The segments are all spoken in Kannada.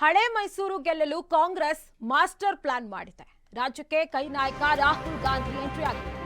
ಹಳೆ ಮೈಸೂರು ಗೆಲ್ಲಲು ಕಾಂಗ್ರೆಸ್ ಮಾಸ್ಟರ್ ಪ್ಲಾನ್ ಮಾಡಿದೆ. ರಾಜ್ಯಕ್ಕೆ ಕೈ ನಾಯಕ ರಾಹುಲ್ ಗಾಂಧಿ ಎಂಟ್ರಿ ಆಗಿದೆ.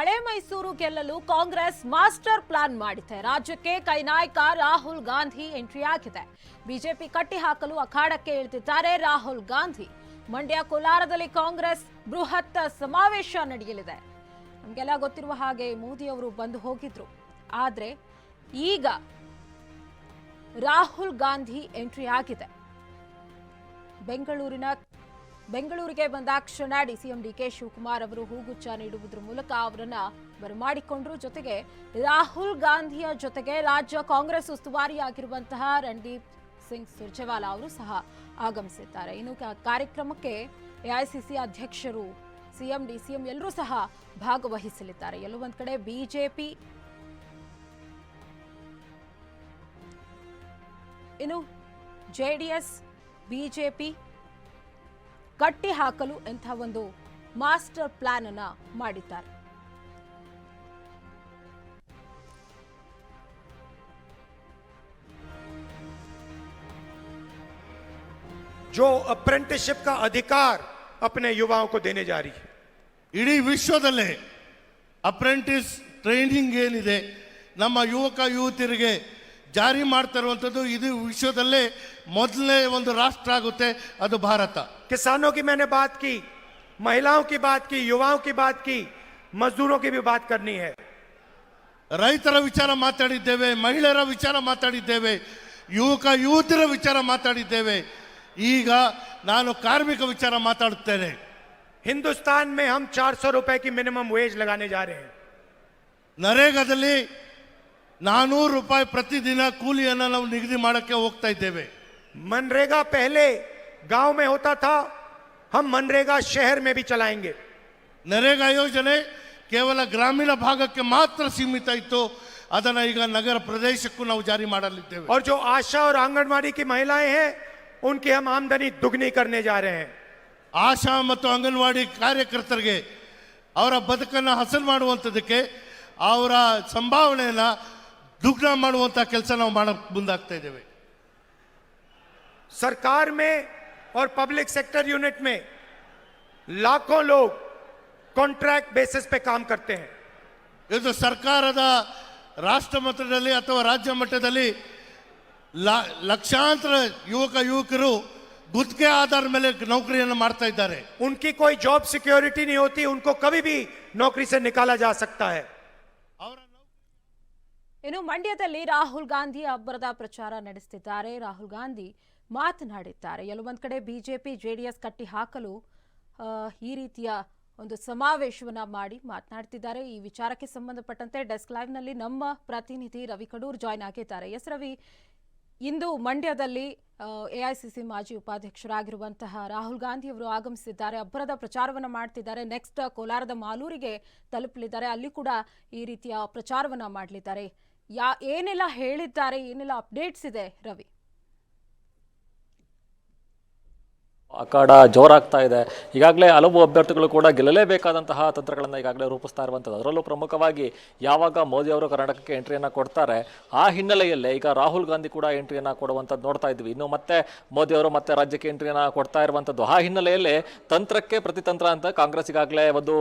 ಹಳೆ ಮೈಸೂರು ಗೆಲ್ಲಲು ಕಾಂಗ್ರೆಸ್ ಮಾಸ್ಟರ್ ಪ್ಲಾನ್ ಮಾಡಿದೆ. ರಾಜ್ಯಕ್ಕೆ ಕೈ ನಾಯಕ ರಾಹುಲ್ ಗಾಂಧಿ ಎಂಟ್ರಿ ಆಗಿದೆ. ಬಿಜೆಪಿ ಕಟ್ಟಿಹಾಕಲು ಅಖಾಡಕ್ಕೆ ಇಳಿದಿದ್ದಾರೆ ರಾಹುಲ್ ಗಾಂಧಿ. ಮಂಡ್ಯ ಕೋಲಾರದಲ್ಲಿ ಕಾಂಗ್ರೆಸ್ ಬೃಹತ್ ಸಮಾವೇಶ ನಡೆಯಲಿದೆ. ನಮಗೆಲ್ಲ ಗೊತ್ತಿರುವ ಹಾಗೆ ಮೋದಿ ಅವರು ಬಂದು ಹೋಗಿದ್ರು. ಆದರೆ ಈಗ ರಾಹುಲ್ ಗಾಂಧಿ ಎಂಟ್ರಿ ಆಗಿದೆ. ಬೆಂಗಳೂರಿನ ಬೆಂಗಳೂರಿಗೆ ಬಂದ ಬಂದಾಕ್ಷಣ ಡಿಸಿಎಂ ಡಿಕೆ ಶಿವಕುಮಾರ್ ಅವರು ಹೂಗುಚ್ಛ ನೀಡುವುದರ ಮೂಲಕ ಅವರನ್ನ ಬರಮಾಡಿಕೊಂಡ್ರು. ಜೊತೆಗೆ ರಾಹುಲ್ ಗಾಂಧಿಯ ಜೊತೆಗೆ ರಾಜ್ಯ ಕಾಂಗ್ರೆಸ್ ಉಸ್ತುವಾರಿಯಾಗಿರುವಂತಹ ರಣದೀಪ್ ಸಿಂಗ್ ಸುರ್ಜೇವಾಲಾ ಅವರು ಸಹ ಆಗಮಿಸಿದ್ದಾರೆ. ಇನ್ನು ಕಾರ್ಯಕ್ರಮಕ್ಕೆ ಎಐಸಿಸಿ ಅಧ್ಯಕ್ಷರು, ಸಿಎಂ, ಡಿಸಿಎಂ ಎಲ್ಲರೂ ಸಹ ಭಾಗವಹಿಸಲಿದ್ದಾರೆ. ಎಲ್ಲೋ ಒಂದ್ ಕಡೆ ಬಿಜೆಪಿ ಇನ್ನು ಜೆಡಿಎಸ್, ಬಿಜೆಪಿ ಕಟ್ಟಿ ಹಾಕಲು ಇಂಥ ಒಂದು ಮಾಸ್ಟರ್ ಪ್ಲಾನ್ ಅನ್ನ ಮಾಡಿದ್ದಾರೆ जो अप्रेंटिसशिप का अधिकार अपने युवाओं को देने जा रही है ಇಡೀ ವಿಶ್ವದಲ್ಲೇ ಅಪ್ರೆಂಟಿಸ್ ಟ್ರೈನಿಂಗ್ ಏನಿದೆ ನಮ್ಮ ಯುವಕ ಯುವತಿಯರಿಗೆ ಜಾರಿ ಮಾಡ್ತಾ ಇರುವಂಥದ್ದು ಇದು ವಿಶ್ವದಲ್ಲೇ ಮೊದಲನೇ ಒಂದು ರಾಷ್ಟ್ರ ಆಗುತ್ತೆ ಅದು ಭಾರತ किसानों की मैंने बात की महिलाओं की बात की युवाओं की बात की मजदूरों की भी बात करनी है ರೈತರ ವಿಚಾರ ಮಾತಾಡಿದ್ದೇವೆ ಮಹಿಳೆಯರ ವಿಚಾರ ಮಾತಾಡಿದ್ದೇವೆ ಯುವಕ ಯುವತಿಯರ ವಿಚಾರ ಮಾತಾಡಿದ್ದೇವೆ ಈಗ ನಾನು ಕಾರ್ಮಿಕ ವಿಚಾರ ಮಾತಾಡುತ್ತೇನೆ हिंदुस्तान में हम 400 रुपए की मिनिमम वेज लगाने जा रहे हैं ನರೇಗಾದಲ್ಲಿ ನಾನೂರು ರೂಪಾಯಿ ಪ್ರತಿದಿನ ಕೂಲಿಯನ್ನು ನಾವು ನಿಗದಿ ಮಾಡೋಕ್ಕೆ ಹೋಗ್ತಾ ಇದ್ದೇವೆ मनरेगा पहले गांव में होता था हम मनरेगा शहर में भी चलाएंगे ನರೇಗಾ ಯೋಜನೆ ಕೇವಲ ಗ್ರಾಮೀಣ ಭಾಗಕ್ಕೆ ಮಾತ್ರ ಸೀಮಿತ ಇತ್ತು ಅದನ್ನು ಈಗ ನಗರ ಪ್ರದೇಶಕ್ಕೂ ನಾವು ಜಾರಿ ಮಾಡಲಿದ್ದೇವೆ और जो आशा और आंगनवाड़ी की महिलाएं हैं उनकी हम आमदनी दुगनी करने जा रहे हैं ಆಶಾ ಮತ್ತು ಅಂಗನವಾಡಿ ಕಾರ್ಯಕರ್ತರಿಗೆ ಅವರ ಬದುಕನ್ನು ಹಸನು ಮಾಡುವಂಥದ್ದಕ್ಕೆ ಅವರ ಸಂಭಾವನೆಯನ್ನು ದುಗ್ನ ಮಾಡುವಂಥ ಕೆಲಸ ನಾವು ಮಾಡಕ್ಕೆ ಮುಂದಾಗ್ತಾ ಇದ್ದೇವೆ सरकार में और पब्लिक सेक्टर यूनिट में लाखों लोग कॉन्ट्रैक्ट बेसिस पे काम करते हैं ಇದು ಸರ್ಕಾರದ ರಾಷ್ಟ್ರ ಮಟ್ಟದಲ್ಲಿ ಅಥವಾ ರಾಜ್ಯ ಮಟ್ಟದಲ್ಲಿ ಲ- ಲಕ್ಷಾಂತರ ಯುವಕ ಯುವಕರು ಗುತ್ತಿಗೆ ಆಧಾರ ಮೇಲೆ ನೌಕರಿಯನ್ನು ಮಾಡ್ತಾ ಇದ್ದಾರೆ उनकी कोई जॉब सिक्योरिटी नहीं होती उनको कभी भी नौकरी से निकाला जा सकता है ಅವರ ಇನ್ನು ಮಂಡ್ಯದಲ್ಲಿ ರಾಹುಲ್ ಗಾಂಧಿ ಅಬ್ಬರದ ಪ್ರಚಾರ ನಡೆಸುತ್ತಿದ್ದಾರೆ ರಾಹುಲ್ ಗಾಂಧಿ ಮಾತನಾಡಿದ್ದಾರೆ. ಎಲ್ಲೊಂದ್ ಕಡೆ ಬಿಜೆಪಿ, ಜೆಡಿಎಸ್ ಕಟ್ಟಿ ಹಾಕಲು ಈ ರೀತಿಯ ಒಂದು ಸಮಾವೇಶವನ್ನ ಮಾಡಿ ಮಾತನಾಡ್ತಿದ್ದಾರೆ. ಈ ವಿಚಾರಕ್ಕೆ ಸಂಬಂಧಪಟ್ಟಂತೆ ಡೆಸ್ಕ್ ಲೈವ್ನಲ್ಲಿ ನಮ್ಮ ಪ್ರತಿನಿಧಿ ರವಿ ಕಡೂರ್ ಜಾಯ್ನ್ ಆಗಿದ್ದಾರೆ. ಎಸ್ ರವಿ, ಇಂದು ಮಂಡ್ಯದಲ್ಲಿ ಎಐಸಿಸಿ ಮಾಜಿ ಉಪಾಧ್ಯಕ್ಷರಾಗಿರುವಂತಹ ರಾಹುಲ್ ಗಾಂಧಿ ಅವರು ಆಗಮಿಸಿದ್ದಾರೆ. ಅಬ್ಬರದ ಪ್ರಚಾರವನ್ನು ಮಾಡ್ತಿದ್ದಾರೆ. ನೆಕ್ಸ್ಟ್ ಕೋಲಾರದ ಮಾಲೂರಿಗೆ ತಲುಪಲಿದ್ದಾರೆ. ಅಲ್ಲಿ ಕೂಡ ಈ ರೀತಿಯ ಪ್ರಚಾರವನ್ನು ಮಾಡಲಿದ್ದಾರೆ. ಯಾ ಏನೆಲ್ಲ ಹೇಳಿದ್ದಾರೆ ಏನೆಲ್ಲ ಅಪ್ಡೇಟ್ಸ್ ಇದೆ ರವಿ? ಅಖಾಡ ಜೋರಾಗ್ತಾ ಇದೆ. ಈಗಾಗಲೇ ಹಲವು ಅಭ್ಯರ್ಥಿಗಳು ಕೂಡ ಗೆಲ್ಲಲೇಬೇಕಾದಂತಹ ತಂತ್ರಗಳನ್ನು ಈಗಾಗಲೇ ರೂಪಿಸ್ತಾ ಇರುವಂಥದ್ದು. ಅದರಲ್ಲೂ ಪ್ರಮುಖವಾಗಿ ಯಾವಾಗ ಮೋದಿ ಅವರು ಕರ್ನಾಟಕಕ್ಕೆ ಎಂಟ್ರಿಯನ್ನು ಕೊಡ್ತಾರೆ, ಆ ಹಿನ್ನೆಲೆಯಲ್ಲೇ ಈಗ ರಾಹುಲ್ ಗಾಂಧಿ ಕೂಡ ಎಂಟ್ರಿಯನ್ನು ಕೊಡುವಂಥದ್ದು ನೋಡ್ತಾ ಇದ್ವಿ. ಇನ್ನು ಮತ್ತೆ ಮೋದಿ ಅವರು ಮತ್ತೆ ರಾಜ್ಯಕ್ಕೆ ಎಂಟ್ರಿಯನ್ನು ಕೊಡ್ತಾ ಇರುವಂಥದ್ದು. ಆ ಹಿನ್ನೆಲೆಯಲ್ಲಿ ತಂತ್ರಕ್ಕೆ ಪ್ರತಿತಂತ್ರ ಅಂತ ಕಾಂಗ್ರೆಸ್ ಈಗಾಗಲೇ ಒಂದು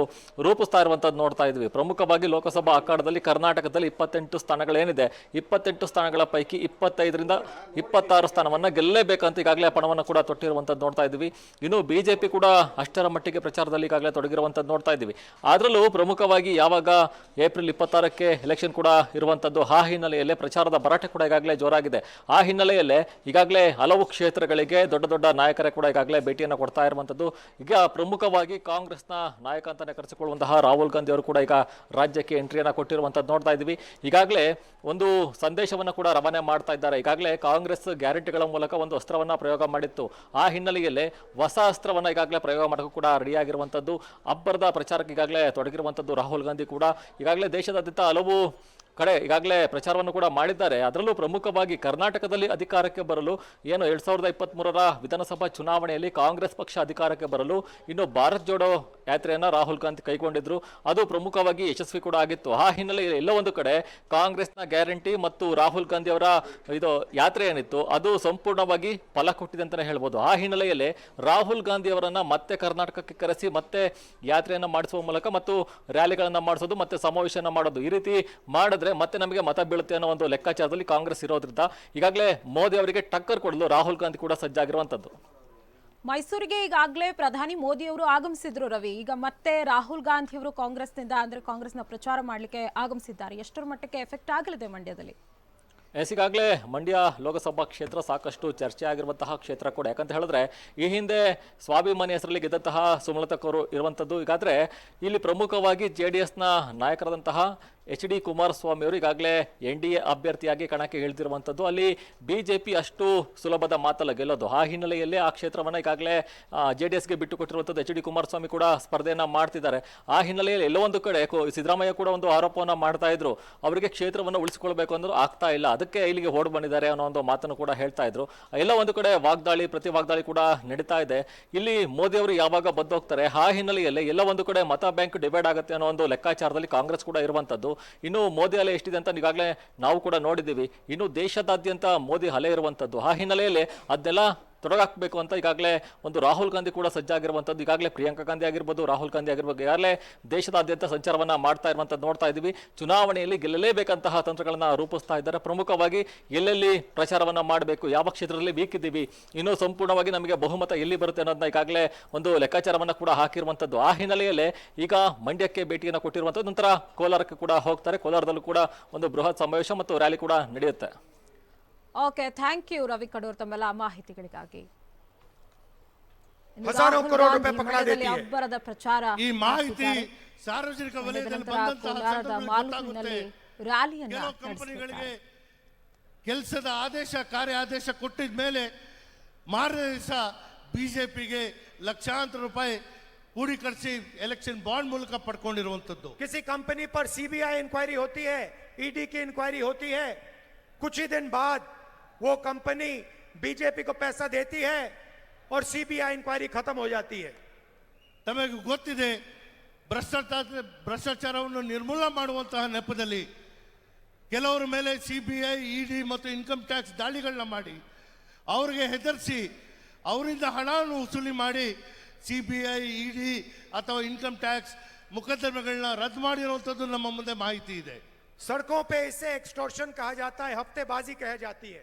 ರೂಪಿಸ್ತಾ ಇರುವಂಥದ್ದು ನೋಡ್ತಾ ಇದ್ವಿ. ಪ್ರಮುಖವಾಗಿ ಲೋಕಸಭಾ ಅಖಾಡದಲ್ಲಿ ಕರ್ನಾಟಕದಲ್ಲಿ ಇಪ್ಪತ್ತೆಂಟು ಸ್ಥಾನಗಳೇನಿದೆ, ಇಪ್ಪತ್ತೆಂಟು ಸ್ಥಾನಗಳ ಪೈಕಿ ಇಪ್ಪತ್ತೈದರಿಂದ ಇಪ್ಪತ್ತಾರು ಸ್ಥಾನವನ್ನು ಗೆಲ್ಲಲೇಬೇಕಂತ ಈಗಾಗಲೇ ಪಣವನ್ನು ಕೂಡ ತೊಟ್ಟಿರುವಂಥದ್ದು ನೋಡ್ತಾ ಇದ್ವಿ. ಇದ್ವಿ ಇನ್ನು ಬಿಜೆಪಿ ಕೂಡ ಅಷ್ಟರ ಮಟ್ಟಿಗೆ ಪ್ರಚಾರದಲ್ಲಿ ಈಗಾಗಲೇ ತೊಡಗಿರುವಂಥದ್ದು ನೋಡ್ತಾ ಇದ್ದೀವಿ. ಅದರಲ್ಲೂ ಪ್ರಮುಖವಾಗಿ ಯಾವಾಗ ಏಪ್ರಿಲ್ ಇಪ್ಪತ್ತಾರಕ್ಕೆ ಎಲೆಕ್ಷನ್ ಕೂಡ ಇರುವಂಥದ್ದು, ಆ ಹಿನ್ನೆಲೆಯಲ್ಲಿ ಪ್ರಚಾರದ ಭರಾಟೆ ಕೂಡ ಈಗಾಗಲೇ ಜೋರಾಗಿದೆ. ಆ ಹಿನ್ನೆಲೆಯಲ್ಲೇ ಈಗಾಗಲೇ ಹಲವು ಕ್ಷೇತ್ರಗಳಿಗೆ ದೊಡ್ಡ ದೊಡ್ಡ ನಾಯಕರೇ ಕೂಡ ಈಗಾಗಲೇ ಭೇಟಿಯನ್ನು ಕೊಡ್ತಾ ಇರುವಂಥದ್ದು. ಈಗ ಪ್ರಮುಖವಾಗಿ ಕಾಂಗ್ರೆಸ್ನ ನಾಯಕ ಅಂತಾನೆ ಕರೆಸಿಕೊಳ್ಳುವಂತಹ ರಾಹುಲ್ ಗಾಂಧಿ ಅವರು ಕೂಡ ಈಗ ರಾಜ್ಯಕ್ಕೆ ಎಂಟ್ರಿಯನ್ನು ಕೊಟ್ಟಿರುವಂಥದ್ದು ನೋಡ್ತಾ ಇದ್ದೀವಿ. ಈಗಾಗಲೇ ಒಂದು ಸಂದೇಶವನ್ನು ಕೂಡ ರವಾನೆ ಮಾಡ್ತಾ ಇದ್ದಾರೆ. ಈಗಾಗಲೇ ಕಾಂಗ್ರೆಸ್ ಗ್ಯಾರಂಟಿಗಳ ಮೂಲಕ ಒಂದು ಅಸ್ತ್ರವನ್ನ ಪ್ರಯೋಗ ಮಾಡಿತ್ತು. ಆ ಹಿನ್ನೆಲೆಯಲ್ಲೇ ಹೊಸ ಅಸ್ತ್ರವನ್ನು ಈಗಾಗಲೇ ಪ್ರಯೋಗ ಮಾಡೋಕ್ಕೂ ಕೂಡ ರೆಡಿಯಾಗಿರುವಂಥದ್ದು ಅಬ್ಬರದ ಪ್ರಚಾರಕ್ಕೆ ಈಗಾಗಲೇ ತೊಡಗಿರುವಂಥದ್ದು ರಾಹುಲ್ ಗಾಂಧಿ ಕೂಡ. ಈಗಾಗಲೇ ದೇಶದಾದ್ಯಂತ ಹಲವು ಕಡೆ ಈಗಾಗಲೇ ಪ್ರಚಾರವನ್ನು ಕೂಡ ಮಾಡಿದ್ದಾರೆ. ಅದರಲ್ಲೂ ಪ್ರಮುಖವಾಗಿ ಕರ್ನಾಟಕದಲ್ಲಿ ಅಧಿಕಾರಕ್ಕೆ ಬರಲು ಏನು ಎರಡ್ ಸಾವಿರದ ಇಪ್ಪತ್ತ್ಮೂರರ ವಿಧಾನಸಭಾ ಚುನಾವಣೆಯಲ್ಲಿ ಕಾಂಗ್ರೆಸ್ ಪಕ್ಷ ಅಧಿಕಾರಕ್ಕೆ ಬರಲು ಇನ್ನು ಭಾರತ್ ಜೋಡೋ ಯಾತ್ರೆಯನ್ನು ರಾಹುಲ್ ಗಾಂಧಿ ಕೈಗೊಂಡಿದ್ರು. ಅದು ಪ್ರಮುಖವಾಗಿ ಯಶಸ್ವಿ ಕೂಡ ಆಗಿತ್ತು. ಆ ಹಿನ್ನೆಲೆಯಲ್ಲಿ ಎಲ್ಲ ಒಂದು ಕಡೆ ಕಾಂಗ್ರೆಸ್ನ ಗ್ಯಾರಂಟಿ ಮತ್ತು ರಾಹುಲ್ ಗಾಂಧಿ ಅವರ ಇದು ಯಾತ್ರೆ ಏನಿತ್ತು, ಅದು ಸಂಪೂರ್ಣವಾಗಿ ಫಲ ಕೊಟ್ಟಿದೆ ಅಂತಲೇ ಹೇಳ್ಬೋದು. ಆ ಹಿನ್ನೆಲೆಯಲ್ಲಿ ರಾಹುಲ್ ಗಾಂಧಿ ಅವರನ್ನ ಮತ್ತೆ ಕರ್ನಾಟಕಕ್ಕೆ ಕರೆಸಿ ಮತ್ತೆ ಯಾತ್ರೆಯನ್ನು ಮಾಡಿಸುವ ಮೂಲಕ ಮತ್ತು ರ್ಯಾಲಿಗಳನ್ನು ಮಾಡಿಸೋದು ಮತ್ತೆ ಸಮಾವೇಶನ ಮಾಡೋದು ಈ ರೀತಿ ಮಾಡಿದ್ರೆ ಮತ್ತೆ ನಮಗೆ ಮತ ಬೀಳುತ್ತೆ ಅನ್ನೋ ಒಂದು ಲೆಕ್ಕಾಚಾರದಲ್ಲಿ ಕಾಂಗ್ರೆಸ್ ಇರೋದ್ರಿಂದ ಈಗಾಗಲೇ ಮೋದಿ ಅವರಿಗೆ ಟಕ್ಕರ್ ಕೊಡಲು ರಾಹುಲ್ ಗಾಂಧಿ ಕೂಡ ಸಜ್ಜಾಗಿರುವಂತದ್ದು. ಮೈಸೂರಿಗೆ ಈಗಾಗಲೇ ಪ್ರಧಾನಿ ಮೋದಿ ಅವರು ಆಗಮಿಸಿದ್ರು ರವಿ. ಈಗ ಮತ್ತೆ ರಾಹುಲ್ ಗಾಂಧಿ ಅವರು ಕಾಂಗ್ರೆಸ್ನಿಂದ ಅಂದ್ರೆ ಕಾಂಗ್ರೆಸ್ನ ಪ್ರಚಾರ ಮಾಡಲಿಕ್ಕೆ ಆಗಮಿಸಿದ್ದಾರೆ. ಎಷ್ಟರ ಮಟ್ಟಕ್ಕೆ ಎಫೆಕ್ಟ್ ಆಗಲಿದೆ ಮಂಡ್ಯದಲ್ಲಿ? ಎಸ್ ಈಗಾಗಲೇ ಮಂಡ್ಯ ಲೋಕಸಭಾ ಕ್ಷೇತ್ರ ಸಾಕಷ್ಟು ಚರ್ಚೆ ಆಗಿರುವಂತಹ ಕ್ಷೇತ್ರ ಕೂಡ. ಯಾಕಂತ ಹೇಳಿದ್ರೆ ಈ ಹಿಂದೆ ಸ್ವಾಭಿಮಾನಿ ಹೆಸರಲ್ಲಿ ಗೆದ್ದಂತಹ ಸುಮಲತಕ್ಕವರು ಇರುವಂಥದ್ದು ಈಗಾದ್ರೆ ಇಲ್ಲಿ ಪ್ರಮುಖವಾಗಿ ಜೆ ಡಿ ಎಸ್ನ ನಾಯಕರಾದಂತಹ ಎಚ್ ಡಿ ಕುಮಾರಸ್ವಾಮಿ ಅವರು ಈಗಾಗಲೇ ಎನ್ ಡಿ ಎ ಅಭ್ಯರ್ಥಿಯಾಗಿ ಕಣಕ್ಕೆ ಇಳಿದಿರುವಂಥದ್ದು. ಅಲ್ಲಿ ಬಿ ಜೆ ಪಿ ಅಷ್ಟು ಸುಲಭದ ಮಾತಲ್ಲ ಗೆಲ್ಲೋದು. ಆ ಹಿನ್ನೆಲೆಯಲ್ಲಿ ಆ ಕ್ಷೇತ್ರವನ್ನು ಈಗಾಗಲೇ ಜೆ ಡಿ ಎಸ್ಗೆ ಬಿಟ್ಟು ಕೊಟ್ಟಿರುವಂಥದ್ದು ಎಚ್ ಡಿ ಕುಮಾರಸ್ವಾಮಿ ಕೂಡ ಸ್ಪರ್ಧೆಯನ್ನು ಮಾಡ್ತಿದ್ದಾರೆ. ಆ ಹಿನ್ನೆಲೆಯಲ್ಲಿ ಎಲ್ಲೋ ಒಂದು ಕಡೆ ಸಿದ್ದರಾಮಯ್ಯ ಕೂಡ ಒಂದು ಆರೋಪವನ್ನು ಮಾಡ್ತಾ ಇದ್ರು. ಅವರಿಗೆ ಕ್ಷೇತ್ರವನ್ನು ಉಳಿಸಿಕೊಳ್ಬೇಕು ಅಂದ್ರೂ ಆಗ್ತಾ ಇಲ್ಲ. ಅದಕ್ಕೆ ಇಲ್ಲಿಗೆ ಓಡ್ ಬಂದಿದ್ದಾರೆ ಅನ್ನೋ ಒಂದು ಮಾತನ್ನು ಕೂಡ ಹೇಳ್ತಾ ಇದ್ರು. ಎಲ್ಲ ಒಂದು ಕಡೆ ವಾಗ್ದಾಳಿ, ಪ್ರತಿ ವಾಗ್ದಾಳಿ ಕೂಡ ನಡೀತಾ ಇದೆ. ಇಲ್ಲಿ ಮೋದಿ ಅವರು ಯಾವಾಗ ಬದ್ದೋಗ್ತಾರೆ ಆ ಹಿನ್ನೆಲೆಯಲ್ಲಿ ಎಲ್ಲ ಒಂದು ಕಡೆ ಮತ ಬ್ಯಾಂಕ್ ಡಿವೈಡ್ ಆಗುತ್ತೆ ಅನ್ನೋ ಒಂದು ಲೆಕ್ಕಾಚಾರದಲ್ಲಿ ಕಾಂಗ್ರೆಸ್ ಕೂಡ ಇರುವಂತದ್ದು ಇನ್ನು ಮೋದಿ ಅಲೆ ಎಷ್ಟಿದೆ ಅಂತ ಈಗಾಗಲೇ ನಾವು ಕೂಡ ನೋಡಿದ್ದೀವಿ. ಇನ್ನು ದೇಶದಾದ್ಯಂತ ಮೋದಿ ಅಲೆ ಇರುವಂಥದ್ದು. ಆ ಹಿನ್ನೆಲೆಯಲ್ಲಿ ಅದನ್ನೆಲ್ಲ ತೊಡಗಾಕ್ಬೇಕು ಅಂತ ಈಗಾಗಲೇ ಒಂದು ರಾಹುಲ್ ಗಾಂಧಿ ಕೂಡ ಸಜ್ಜಾಗಿರುವಂಥದ್ದು. ಈಗಾಗಲೇ ಪ್ರಿಯಾಂಕಾ ಗಾಂಧಿ ಆಗಿರ್ಬೋದು, ರಾಹುಲ್ ಗಾಂಧಿ ಆಗಿರ್ಬೋದು, ಈಗಾಗಲೇ ದೇಶದಾದ್ಯಂತ ಸಂಚಾರವನ್ನು ಮಾಡ್ತಾ ಇರುವಂಥದ್ದು ನೋಡ್ತಾ ಇದ್ದೀವಿ. ಚುನಾವಣೆಯಲ್ಲಿ ಗೆಲ್ಲಲೇಬೇಕಂತಹ ತಂತ್ರಗಳನ್ನು ರೂಪಿಸ್ತಾ ಇದ್ದಾರೆ. ಪ್ರಮುಖವಾಗಿ ಎಲ್ಲೆಲ್ಲಿ ಪ್ರಚಾರವನ್ನು ಮಾಡಬೇಕು, ಯಾವ ಕ್ಷೇತ್ರದಲ್ಲಿ ಬೇಕಿದ್ದೀವಿ, ಇನ್ನೂ ಸಂಪೂರ್ಣವಾಗಿ ನಮಗೆ ಬಹುಮತ ಎಲ್ಲಿ ಬರುತ್ತೆ ಅನ್ನೋದನ್ನ ಈಗಾಗಲೇ ಒಂದು ಲೆಕ್ಕಾಚಾರವನ್ನು ಕೂಡ ಹಾಕಿರುವಂಥದ್ದು. ಆ ಹಿನ್ನೆಲೆಯಲ್ಲೇ ಈಗ ಮಂಡ್ಯಕ್ಕೆ ಭೇಟಿಯನ್ನು ಕೊಟ್ಟಿರುವಂಥದ್ದು. ನಂತರ ಕೋಲಾರಕ್ಕೆ ಕೂಡ ಹೋಗ್ತಾರೆ. ಕೋಲಾರದಲ್ಲೂ ಕೂಡ ಒಂದು ಬೃಹತ್ ಸಮಾವೇಶ ಮತ್ತು ರ್ಯಾಲಿ ಕೂಡ ನಡೆಯುತ್ತೆ. Okay thank you Ravi Kadur ತಮ್ಮೆಲ್ಲ ಮಾಹಿತಿಗಳಿಗಾಗಿ ಹಜಾರೋ ಕರೋಡ್ ರೂಪಾಯಿ ಪಕಡ ದೇತಿ ಅಬ್ಬರದ ಪ್ರಚಾರ ಈ ಮಾಹಿತಿ ಸಾರ್ವಜನಿಕ ವಲಯದಲ್ಲಿ ಬಂದಂತಹ ಮಾಲೂರಿನಲ್ಲಿ ರ್ಯಾಲಿಯನ್ನು ಕಂಪನಿಗಳಿಗೆ ಕೆಲಸದ ಆದೇಶ ಕಾರ್ಯ ಆದೇಶ ಕೊಟ್ಟಿದ ಮೇಲೆ ಮಾರನೇ ದಿವಸ ಬಿಜೆಪಿಗೆ ಲಕ್ಷಾಂತರ ರೂಪಾಯಿ पूरी इलेक्शन बॉन्ड मूलक पड़को किसी कंपनी पर सीबीआई इंक्वायरी होती है ईडी की इंक्वायरी होती है कुछ ही दिन बाद वो कंपनी बीजेपी को पैसा देती है और सीबीआई इंक्वायरी खत्म हो जाती है ತಮಗೆ ಗೊತ್ತಿದೆ ಭ್ರಷ್ಟಾಚಾರ ಭ್ರಷ್ಟಾಚಾರವನ್ನು ನಿರ್ಮೂಲ ಮಾಡುವಂತಹ ನೆಪದಲ್ಲಿ ಕೆಲವರ ಮೇಲೆ ಸಿ ಬಿ ಐ ಇಡಿ ಮತ್ತು ಇನ್ಕಮ್ ಟ್ಯಾಕ್ಸ್ ದಾಳಿಗಳನ್ನ ಮಾಡಿ ಅವರಿಗೆ ಹೆದರಿಸಿ ಅವರಿಂದ ಹಣವನ್ನು ವಸೂಲಿ ಮಾಡಿ ಸಿ ಬಿ ಐ ಇಡಿ ಅಥವಾ ಇನ್ಕಮ್ ಟ್ಯಾಕ್ಸ್ ಮೊಕದ್ದಮೆಗಳನ್ನ ರದ್ದು ಮಾಡಿರುವಂಥದ್ದು ನಮ್ಮ ಮುಂದೆ ಮಾಹಿತಿ ಇದೆ सड़कों पे इसे एक्सटोर्शन कहा जाता है हफ्तेबाजी कह जाती है